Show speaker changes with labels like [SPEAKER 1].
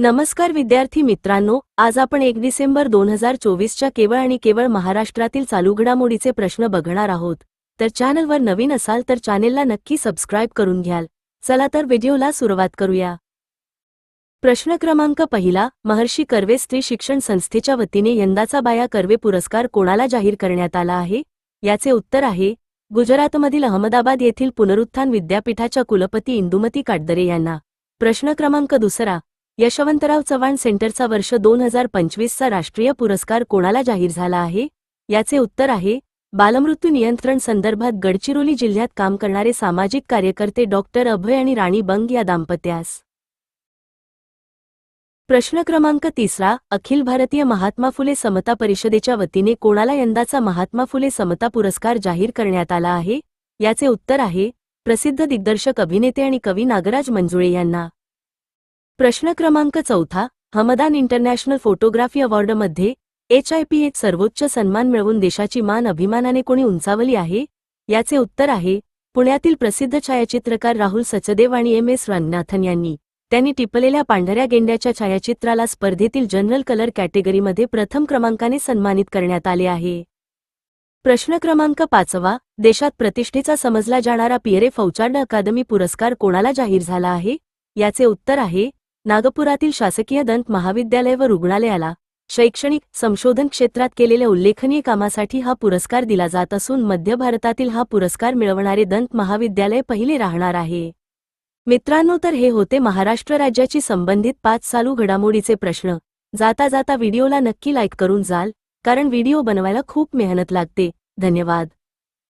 [SPEAKER 1] नमस्कार विद्यार्थी मित्रांनो आज आपण एक डिसेंबर दोन हजार चोवीसच्या केवळ आणि केवळ महाराष्ट्रातील चालू घडामोडीचे प्रश्न बघणार आहोत. तर चॅनलवर नवीन असाल तर चॅनेलला नक्की सबस्क्राईब करून घ्याल. चला तर व्हिडिओला सुरुवात करूया. प्रश्न क्रमांक पहिला महर्षी कर्वे स्त्री शिक्षण संस्थेच्या वतीने यंदाचा बाया कर्वे पुरस्कार कोणाला जाहीर करण्यात आला आहे? याचे उत्तर आहे गुजरातमधील अहमदाबाद येथील पुनरुत्थान विद्यापीठाच्या कुलपती इंदुमती काटदरे यांना. प्रश्न क्रमांक दुसरा यशवंतराव चव्हाण सेंटरचा वर्ष दोन हजार पंचवीसचा राष्ट्रीय पुरस्कार कोणाला जाहीर झाला आहे? याचे उत्तर आहे बालमृत्यू नियंत्रण संदर्भात गडचिरोली जिल्ह्यात काम करणारे सामाजिक कार्यकर्ते डॉक्टर अभय आणि राणी बंग या दाम्पत्यास. प्रश्न क्रमांक तिसरा अखिल भारतीय महात्मा फुले समता परिषदेच्या वतीने कोणाला यंदाचा महात्मा फुले समता पुरस्कार जाहीर करण्यात आला आहे? याचे उत्तर आहे प्रसिद्ध दिग्दर्शक अभिनेते आणि कवी नागराज मंजुळे यांना. प्रश्न क्रमांक चौथा हमदान इंटरनॅशनल फोटोग्राफी अवॉर्डमध्ये एच आय पी एक सर्वोच्च सन्मान मिळवून देशाची मान अभिमानाने कोणी उंचावली आहे? याचे उत्तर आहे पुण्यातील प्रसिद्ध छायाचित्रकार राहुल सचदेव आणि एम एस रंगनाथन यांनी. त्यांनी टिपलेल्या पांढऱ्या गेंड्याच्या छायाचित्राला स्पर्धेतील जनरल कलर कॅटेगरीमध्ये प्रथम क्रमांकाने सन्मानित करण्यात आले आहे. प्रश्न क्रमांक पाचवा देशात प्रतिष्ठेचा समजला जाणारा पियरे फौचार्ड अकादमी पुरस्कार कोणाला जाहीर झाला आहे? याचे उत्तर आहे नागपुरातील शासकीय दंत महाविद्यालय व रुग्णालयाला शैक्षणिक संशोधन क्षेत्रात केलेल्या उल्लेखनीय कामासाठी हा पुरस्कार दिला जात असून मध्य भारतातील हा पुरस्कार मिळवणारे दंत महाविद्यालय पहिले राहणार आहे. मित्रांनो तर हे होते महाराष्ट्र राज्याची संबंधित पाच चालू घडामोडीचे प्रश्न. जाता जाता व्हिडिओला नक्की लाईक करून जाल कारण व्हिडिओ बनवायला खूप मेहनत लागते. धन्यवाद.